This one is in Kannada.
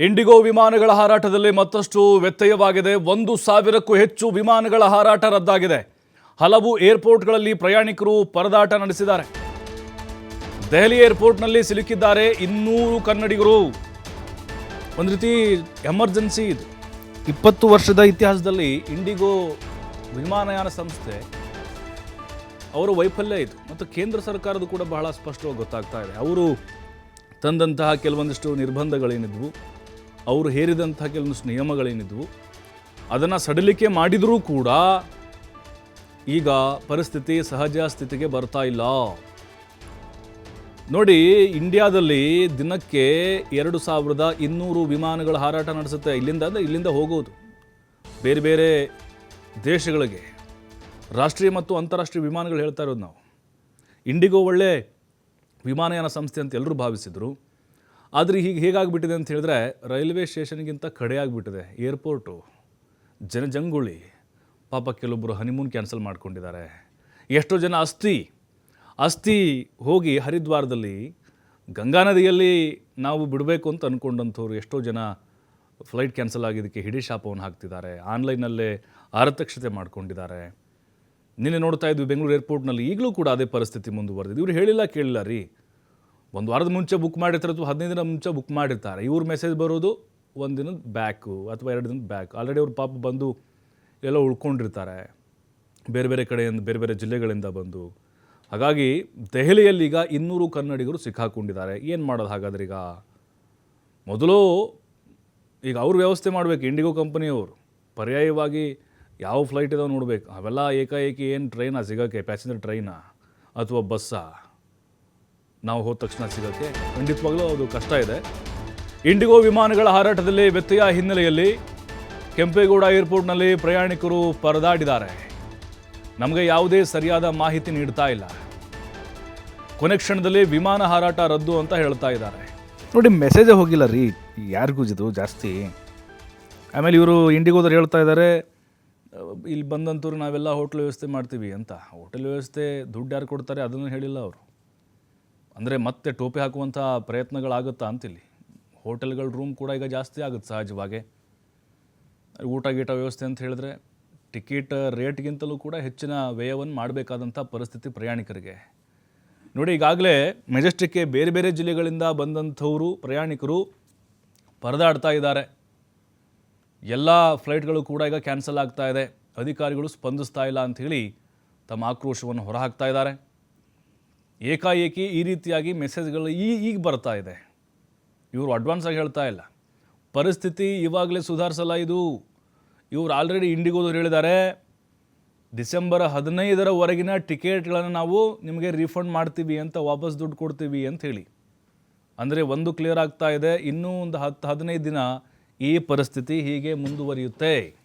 ಇಂಡಿಗೋ ವಿಮಾನಗಳ ಹಾರಾಟದಲ್ಲಿ ಮತ್ತಷ್ಟು ವ್ಯತ್ಯಯವಾಗಿದೆ. ಒಂದು ಸಾವಿರಕ್ಕೂ ಹೆಚ್ಚು ವಿಮಾನಗಳ ಹಾರಾಟ ರದ್ದಾಗಿದೆ. ಹಲವು ಏರ್ಪೋರ್ಟ್ಗಳಲ್ಲಿ ಪ್ರಯಾಣಿಕರು ಪರದಾಟ ನಡೆಸಿದ್ದಾರೆ. ದೆಹಲಿ ಏರ್ಪೋರ್ಟ್ನಲ್ಲಿ ಸಿಲುಕಿದ್ದಾರೆ ಇನ್ನೂರು ಕನ್ನಡಿಗರು. ಒಂದು ರೀತಿ ಎಮರ್ಜೆನ್ಸಿ ಇದು. ಇಪ್ಪತ್ತು ವರ್ಷದ ಇತಿಹಾಸದಲ್ಲಿ ಇಂಡಿಗೋ ವಿಮಾನಯಾನ ಸಂಸ್ಥೆ ಅವರ ವೈಫಲ್ಯ ಇದು. ಮತ್ತು ಕೇಂದ್ರ ಸರ್ಕಾರದ ಕೂಡ ಬಹಳ ಸ್ಪಷ್ಟವಾಗಿ ಗೊತ್ತಾಗ್ತಾ ಇದೆ. ಅವರು ತಂದಂತಹ ಕೆಲವೊಂದಿಷ್ಟು ನಿರ್ಬಂಧಗಳೇನಿದ್ವು. ಅವರು ಹೇರಿದಂಥ ಕೆಲವೊಂದಿಷ್ಟು ನಿಯಮಗಳೇನಿದ್ವು, ಅದನ್ನು ಸಡಿಲಿಕೆ ಮಾಡಿದರೂ ಕೂಡ ಈಗ ಪರಿಸ್ಥಿತಿ ಸಹಜ ಸ್ಥಿತಿಗೆ ಬರ್ತಾ ಇಲ್ಲ. ನೋಡಿ, ಇಂಡಿಯಾದಲ್ಲಿ ದಿನಕ್ಕೆ ಎರಡು ಸಾವಿರದ ಇನ್ನೂರು ವಿಮಾನಗಳು ಹಾರಾಟ ನಡೆಸುತ್ತೆ. ಇಲ್ಲಿಂದ ಅಂದರೆ ಇಲ್ಲಿಂದ ಹೋಗೋದು. ಬೇರೆ ಬೇರೆ ದೇಶಗಳಿಗೆ. ರಾಷ್ಟ್ರೀಯ ಮತ್ತು ಅಂತಾರಾಷ್ಟ್ರೀಯ ವಿಮಾನಗಳು ಹೇಳ್ತಾ ಇರೋದು ನಾವು. ಇಂಡಿಗೋ ಒಳ್ಳೆ ವಿಮಾನಯಾನ ಸಂಸ್ಥೆ ಅಂತ ಎಲ್ಲರೂ ಭಾವಿಸಿದರು. ಆದರೆ ಹೀಗೆ ಹೇಗಾಗ್ಬಿಟ್ಟಿದೆ ಅಂತ ಹೇಳಿದ್ರೆ ರೈಲ್ವೆ ಸ್ಟೇಷನ್ಗಿಂತ ಕಡೆಯಾಗಿಬಿಟ್ಟಿದೆ ಏರ್ಪೋರ್ಟು, ಜನಜಂಗುಳಿ, ಪಾಪ ಕೆಲವೊಬ್ಬರು ಹನಿಮೂನ್ ಕ್ಯಾನ್ಸಲ್ ಮಾಡ್ಕೊಂಡಿದ್ದಾರೆ. ಎಷ್ಟೋ ಜನ ಅಸ್ಥಿ ಅಸ್ಥಿ ಹೋಗಿ ಹರಿದ್ವಾರದಲ್ಲಿ ಗಂಗಾ ನದಿಯಲ್ಲಿ ನಾವು ಬಿಡಬೇಕು ಅಂತ ಅಂದ್ಕೊಂಡಂಥವ್ರು ಎಷ್ಟೋ ಜನ ಫ್ಲೈಟ್ ಕ್ಯಾನ್ಸಲ್ ಆಗಿದ್ದಕ್ಕೆ ಹಿಡಿ ಶಾಪವನ್ನು ಹಾಕ್ತಿದ್ದಾರೆ. ಆನ್ಲೈನಲ್ಲೇ ಆರತಕ್ಷತೆ ಮಾಡ್ಕೊಂಡಿದ್ದಾರೆ. ನಿನ್ನೆ ನೋಡ್ತಾ ಇದ್ವಿ ಬೆಂಗಳೂರು ಏರ್ಪೋರ್ಟ್ನಲ್ಲಿ ಈಗಲೂ ಕೂಡ ಅದೇ ಪರಿಸ್ಥಿತಿ ಮುಂದುವರೆದಿದೆ. ಇವರು ಹೇಳಿಲ್ಲ ಕೇಳಿಲ್ಲ ರೀ. ಒಂದು ವಾರದ ಮುಂಚೆ ಬುಕ್ ಮಾಡಿರ್ತಾರೆ ಅಥವಾ ಹದಿನೈದು ದಿನ ಮುಂಚೆ ಬುಕ್ ಮಾಡಿರ್ತಾರೆ. ಇವ್ರ ಮೆಸೇಜ್ ಬರೋದು ಒಂದು ದಿನದ ಬ್ಯಾಕು ಅಥವಾ ಎರಡು ದಿನದ ಬ್ಯಾಕ್ ಆಲ್ರೆಡಿ ಅವ್ರ ಪಾಪ ಬಂದು ಎಲ್ಲ ಉಳ್ಕೊಂಡಿರ್ತಾರೆ. ಬೇರೆ ಬೇರೆ ಕಡೆಯಿಂದ, ಬೇರೆ ಬೇರೆ ಜಿಲ್ಲೆಗಳಿಂದ ಬಂದು. ಹಾಗಾಗಿ ದೆಹಲಿಯಲ್ಲಿ ಈಗ ಇನ್ನೂರು ಕನ್ನಡಿಗರು ಸಿಕ್ಕಾಕೊಂಡಿದ್ದಾರೆ. ಏನು ಮಾಡೋದು ಹಾಗಾದ್ರೆ ಈಗ? ಮೊದಲು ಈಗ ಅವ್ರು ವ್ಯವಸ್ಥೆ ಮಾಡಬೇಕು ಇಂಡಿಗೋ ಕಂಪನಿಯವರು ಪರ್ಯಾಯವಾಗಿ ಯಾವ ಫ್ಲೈಟ್ ಇದಾವೆ ನೋಡಬೇಕು. ಅವೆಲ್ಲ ಏಕಾಏಕಿ ಏನು ಟ್ರೈನಾ ಸಿಗೋಕ್ಕೆ ಪ್ಯಾಸೆಂಜರ್ ಟ್ರೈನಾ ಅಥವಾ ಬಸ್ಸಾ ನಾವು ಹೋದ ತಕ್ಷಣ ಸಿಗೋಕ್ಕೆ ಖಂಡಿತವಾಗ್ಲೂ ಅದು ಕಷ್ಟ ಇದೆ. ಇಂಡಿಗೋ ವಿಮಾನಗಳ ಹಾರಾಟದಲ್ಲಿ ವ್ಯತ್ಯಯ ಹಿನ್ನೆಲೆಯಲ್ಲಿ ಕೆಂಪೇಗೌಡ ಏರ್ಪೋರ್ಟ್ನಲ್ಲಿ ಪ್ರಯಾಣಿಕರು ಪರದಾಡಿದ್ದಾರೆ. ನಮಗೆ ಯಾವುದೇ ಸರಿಯಾದ ಮಾಹಿತಿ ನೀಡ್ತಾ ಇಲ್ಲ. ಕೊನೆ ಕ್ಷಣದಲ್ಲಿ ವಿಮಾನ ಹಾರಾಟ ರದ್ದು ಅಂತ ಹೇಳ್ತಾ ಇದ್ದಾರೆ. ನೋಡಿ, ಮೆಸೇಜೇ ಹೋಗಿಲ್ಲ ರೀ, ಯಾರಿಗೂ ಇದು ಜಾಸ್ತಿ. ಆಮೇಲೆ ಇವರು ಇಂಡಿಗೋದವ್ರು ಹೇಳ್ತಾ ಇದ್ದಾರೆ, ಇಲ್ಲಿ ಬಂದಂತವ್ರು ನಾವೆಲ್ಲ ಹೋಟ್ಲ್ ವ್ಯವಸ್ಥೆ ಮಾಡ್ತೀವಿ ಅಂತ. ಹೋಟೆಲ್ ವ್ಯವಸ್ಥೆ ದುಡ್ಡು ಯಾರು ಕೊಡ್ತಾರೆ ಅದನ್ನು ಹೇಳಿಲ್ಲ ಅವರು. ಅಂದರೆ ಮತ್ತೆ ಟೋಪಿ ಹಾಕುವಂಥ ಪ್ರಯತ್ನಗಳಾಗುತ್ತಾ ಅಂತಿಲ್ಲಿ? ಹೋಟೆಲ್ಗಳ ರೂಮ್ ಕೂಡ ಈಗ ಜಾಸ್ತಿ ಆಗುತ್ತೆ ಸಹಜವಾಗಿ. ಊಟ ಗೀಟ ವ್ಯವಸ್ಥೆ ಅಂತ ಹೇಳಿದ್ರೆ ಟಿಕೆಟ್ ರೇಟ್ಗಿಂತಲೂ ಕೂಡ ಹೆಚ್ಚಿನ ವ್ಯಯವನ್ನು ಮಾಡಬೇಕಾದಂಥ ಪರಿಸ್ಥಿತಿ ಪ್ರಯಾಣಿಕರಿಗೆ. ನೋಡಿ, ಈಗಾಗಲೇ ಮೆಜೆಸ್ಟಿಕ್ಗೆ ಬೇರೆ ಬೇರೆ ಜಿಲ್ಲೆಗಳಿಂದ ಬಂದಂಥವರು ಪ್ರಯಾಣಿಕರು ಪರದಾಡ್ತಾ ಇದ್ದಾರೆ. ಎಲ್ಲ ಫ್ಲೈಟ್ಗಳು ಕೂಡ ಈಗ ಕ್ಯಾನ್ಸಲ್ ಆಗ್ತಾ ಇದೆ. ಅಧಿಕಾರಿಗಳು ಸ್ಪಂದಿಸ್ತಾ ಇಲ್ಲ ಅಂಥೇಳಿ ತಮ್ಮ ಆಕ್ರೋಶವನ್ನು ಹೊರಹಾಕ್ತಾ ಇದ್ದಾರೆ. ಏಕಾಏಕಿ ಈ ರೀತಿಯಾಗಿ ಮೆಸೇಜ್ಗಳು ಈ ಈಗ ಬರ್ತಾ ಇದೆ. ಇವರು ಅಡ್ವಾನ್ಸ್ ಆಗಿ ಹೇಳ್ತಾ ಇಲ್ಲ. ಪರಿಸ್ಥಿತಿ ಇವಾಗಲೇ ಸುಧಾರಿಸಲ್ಲ ಇದು ಇವರು ಆಲ್ರೆಡಿ ಇಂಡಿಗೋದವ್ರು ಹೇಳಿದ್ದಾರೆ. ಡಿಸೆಂಬರ್ ಹದಿನೈದರವರೆಗಿನ ಟಿಕೆಟ್ಗಳನ್ನು ನಾವು ನಿಮಗೆ ರೀಫಂಡ್ ಮಾಡ್ತೀವಿ ಅಂತ ವಾಪಸ್ ದುಡ್ಡು ಕೊಡ್ತೀವಿ ಅಂತ ಹೇಳಿ. ಅಂದರೆ ಒಂದು ಕ್ಲಿಯರ್ ಆಗ್ತಾ ಇದೆ, ಇನ್ನೂ ಒಂದು ಹತ್ತು ಹದಿನೈದು ದಿನ ಈ ಪರಿಸ್ಥಿತಿ ಹೀಗೆ ಮುಂದುವರಿಯುತ್ತೆ.